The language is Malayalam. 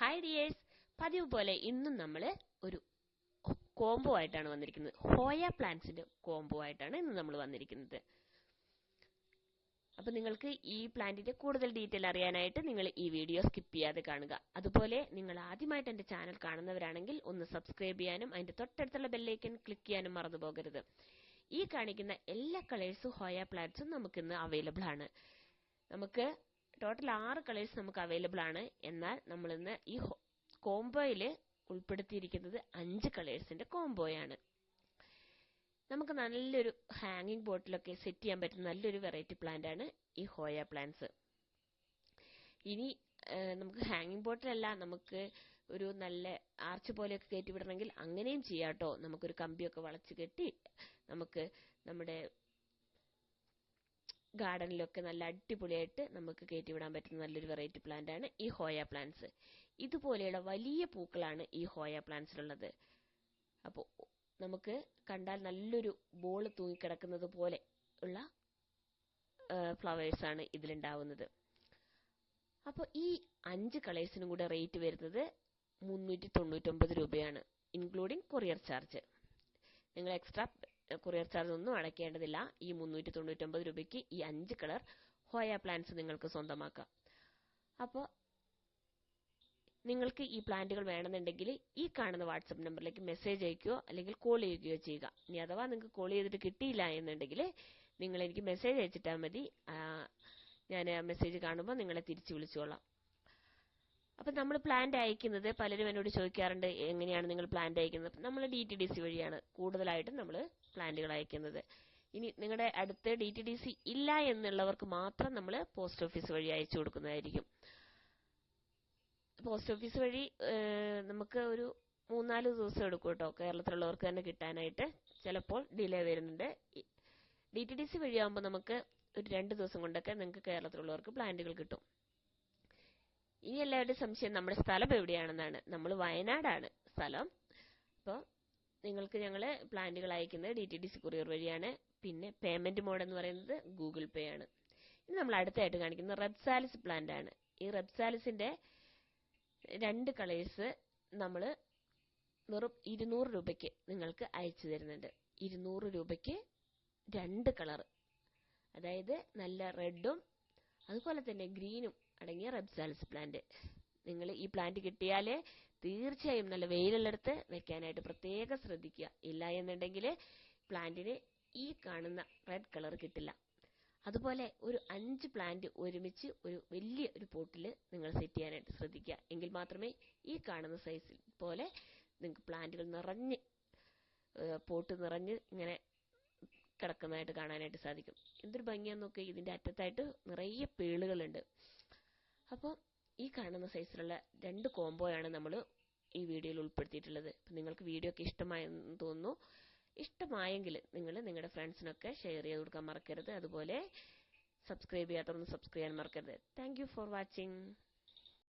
ഹായ് ഡിയേഴ്സ് പതിവ് പോലെ ഇന്നും നമ്മൾ ഒരു കോംബോ ആയിട്ടാണ് വന്നിരിക്കുന്നത്. ഹോയ പ്ലാന്റ്സിന്റെ കോംബോ ആയിട്ടാണ് ഇന്ന് നമ്മൾ വന്നിരിക്കുന്നത്. അപ്പൊ നിങ്ങൾക്ക് ഈ പ്ലാന്റിന്റെ കൂടുതൽ ഡീറ്റെയിൽ അറിയാനായിട്ട് നിങ്ങൾ ഈ വീഡിയോ സ്കിപ്പ് ചെയ്യാതെ കാണുക. അതുപോലെ നിങ്ങൾ ആദ്യമായിട്ട് എന്റെ ചാനൽ കാണുന്നവരാണെങ്കിൽ ഒന്ന് സബ്സ്ക്രൈബ് ചെയ്യാനും അതിന്റെ തൊട്ടടുത്തുള്ള ബെല്ലൈക്കൻ ക്ലിക്ക് ചെയ്യാനും മറന്നു പോകരുത്. ഈ കാണിക്കുന്ന എല്ലാ കളേഴ്സും ഹോയ പ്ലാന്റ്സും നമുക്ക് ഇന്ന് അവൈലബിൾ ആണ്. നമുക്ക് ടോട്ടൽ ആറ് കളേഴ്സ് നമുക്ക് അവൈലബിൾ ആണ്. എന്നാൽ നമ്മൾ ഇന്ന് ഈ കോംബോയിൽ ഉൾപ്പെടുത്തിയിരിക്കുന്നത് അഞ്ച് കളേഴ്സിന്റെ കോംബോയാണ്. നമുക്ക് നല്ലൊരു ഹാങ്ങിങ് ബോട്ടിലൊക്കെ സെറ്റ് ചെയ്യാൻ പറ്റുന്ന നല്ലൊരു വെറൈറ്റി പ്ലാന്റ് ആണ് ഈ ഹോയ പ്ലാന്റ്സ്. ഇനി നമുക്ക് ഹാങ്ങിങ് ബോട്ടിലല്ല നമുക്ക് ഒരു നല്ല ആർച്ച് പോലെയൊക്കെ കയറ്റി വിടണമെങ്കിൽ അങ്ങനെയും ചെയ്യാം കേട്ടോ. നമുക്കൊരു കമ്പിയൊക്കെ വളച്ച് കെട്ടി നമുക്ക് നമ്മുടെ ഗാർഡനിലൊക്കെ നല്ല അടിപൊളിയായിട്ട് നമുക്ക് കയറ്റി വിടാൻ പറ്റുന്ന നല്ലൊരു വെറൈറ്റി പ്ലാന്റ് ആണ് ഈ ഹോയ പ്ലാന്റ്സ്. ഇതുപോലെയുള്ള വലിയ പൂക്കളാണ് ഈ ഹോയ പ്ലാന്റ്സിലുള്ളത്. അപ്പോൾ നമുക്ക് കണ്ടാൽ നല്ലൊരു ബോൾ തൂങ്ങിക്കിടക്കുന്നത് പോലെ ഉള്ള ഫ്ലവേഴ്സാണ് ഇതിലുണ്ടാവുന്നത്. അപ്പോൾ ഈ അഞ്ച് കളേഴ്സിനും കൂടെ റേറ്റ് വരുന്നത് മുന്നൂറ്റി തൊണ്ണൂറ്റൊമ്പത് രൂപയാണ് ഇൻക്ലൂഡിങ് കൊറിയർ ചാർജ്. നിങ്ങൾ എക്സ്ട്രാ കൊറിയർ ചാർജ് ഒന്നും അടയ്ക്കേണ്ടതില്ല. ഈ മുന്നൂറ്റി തൊണ്ണൂറ്റൊമ്പത് രൂപയ്ക്ക് ഈ അഞ്ച് കളർ ഹോയ പ്ലാന്റ്സ് നിങ്ങൾക്ക് സ്വന്തമാക്കാം. അപ്പോൾ നിങ്ങൾക്ക് ഈ പ്ലാന്റുകൾ വേണമെന്നുണ്ടെങ്കിൽ ഈ കാണുന്ന വാട്സപ്പ് നമ്പറിലേക്ക് മെസ്സേജ് അയക്കുകയോ അല്ലെങ്കിൽ കോൾ ചെയ്യുകയോ ചെയ്യുക. ഇനി അഥവാ നിങ്ങൾക്ക് കോൾ ചെയ്തിട്ട് കിട്ടിയില്ല എന്നുണ്ടെങ്കിൽ നിങ്ങൾ എനിക്ക് മെസ്സേജ് അയച്ചിട്ടാൽ മതി. ഞാൻ മെസ്സേജ് കാണുമ്പോൾ നിങ്ങളെ തിരിച്ചു വിളിച്ചോളാം. അപ്പം നമ്മൾ പ്ലാന്റ് അയക്കുന്നത് പലരും എന്നോട് ചോദിക്കാറുണ്ട് എങ്ങനെയാണ് നിങ്ങൾ പ്ലാന്റ് അയക്കുന്നത്? നമ്മൾ ഡി ടി ഡി സി വഴിയാണ് കൂടുതലായിട്ടും നമ്മൾ പ്ലാന്റുകൾ അയക്കുന്നത്. ഇനി നിങ്ങളുടെ അടുത്ത് ഡി ടി ഡി സി ഇല്ല എന്നുള്ളവർക്ക് മാത്രം നമ്മൾ പോസ്റ്റ് ഓഫീസ് വഴി അയച്ചു കൊടുക്കുന്നതായിരിക്കും. പോസ്റ്റ് ഓഫീസ് വഴി നമുക്ക് ഒരു മൂന്നാൽ ദിവസം എടുക്കും കേട്ടോ കേരളത്തിലുള്ളവർക്ക് തന്നെ കിട്ടാനായിട്ട് ചിലപ്പോൾ ഡിലേ വരുന്നുണ്ട്. ഡി ടി ഡി സി വഴിയാകുമ്പോൾ നമുക്ക് ഒരു രണ്ട് ദിവസം കൊണ്ടൊക്കെ നിങ്ങൾക്ക് കേരളത്തിലുള്ളവർക്ക് പ്ലാന്റുകൾ കിട്ടും. ഇനി എല്ലാവരുടെയും സംശയം നമ്മുടെ സ്ഥലം എവിടെയാണെന്നാണ്. നമ്മൾ വയനാടാണ് സ്ഥലം. അപ്പോൾ നിങ്ങൾക്ക് ഞങ്ങൾ പ്ലാന്റുകൾ അയക്കുന്നത് D T D C courier വഴിയാണ്. പിന്നെ പേയ്മെന്റ് മോഡ് എന്ന് പറയുന്നത് ഗൂഗിൾ പേ ആണ്. ഇനി നമ്മൾ അടുത്തായിട്ട് കാണിക്കുന്നത് റെബ്സാലിസ് പ്ലാന്റ് ആണ്. ഈ റെബ്സാലിസിന്റെ രണ്ട് കളേഴ്സ് നമ്മൾ വെറും ഇരുന്നൂറ് രൂപയ്ക്ക് നിങ്ങൾക്ക് അയച്ചു തരുന്നുണ്ട്. ഇരുന്നൂറ് രൂപയ്ക്ക് രണ്ട് കളർ അതായത് നല്ല റെഡും അതുപോലെ തന്നെ ഗ്രീനും അടങ്ങിയ റെബ്സാൽസ് പ്ലാന്റ് നിങ്ങൾ ഈ പ്ലാന്റ് കിട്ടിയാലേ തീർച്ചയായും നല്ല വെയിലുള്ളിടത്ത് വെക്കാനായിട്ട് പ്രത്യേകം ശ്രദ്ധിക്കുക. ഇല്ല എന്നുണ്ടെങ്കിൽ പ്ലാന്റിന് ഈ കാണുന്ന റെഡ് കളർ കിട്ടില്ല. അതുപോലെ ഒരു അഞ്ച് പ്ലാന്റ് ഒരുമിച്ച് ഒരു വലിയ ഒരു പോട്ടിൽ നിങ്ങൾ സെറ്റ് ചെയ്യാനായിട്ട് ശ്രദ്ധിക്കുക. എങ്കിൽ മാത്രമേ ഈ കാണുന്ന സൈസിൽ പോലെ നിങ്ങൾക്ക് പ്ലാന്റുകൾ നിറഞ്ഞ് പോട്ട് നിറഞ്ഞ് ഇങ്ങനെ കിടക്കുന്നതായിട്ട് കാണാനായിട്ട് സാധിക്കും. എന്തൊരു ഭംഗിയാന്ന് നോക്കി. ഇതിന്റെ അറ്റത്തായിട്ട് നിറയെ പേളുകളുണ്ട്. അപ്പോൾ ഈ കാണുന്ന സൈസിലുള്ള രണ്ട് കോംബോയാണ് നമ്മൾ ഈ വീഡിയോയിൽ ഉൾപ്പെടുത്തിയിട്ടുള്ളത്. അപ്പം നിങ്ങൾക്ക് വീഡിയോ ഒക്കെ ഇഷ്ടമായെന്ന് തോന്നുന്നു. ഇഷ്ടമായെങ്കിൽ നിങ്ങൾ നിങ്ങളുടെ ഫ്രണ്ട്സിനൊക്കെ ഷെയർ ചെയ്ത് കൊടുക്കാൻ മറക്കരുത്. അതുപോലെ സബ്സ്ക്രൈബ് ചെയ്യാത്തവർ സബ്സ്ക്രൈബ് ചെയ്യാൻ മറക്കരുത്. Thank for watching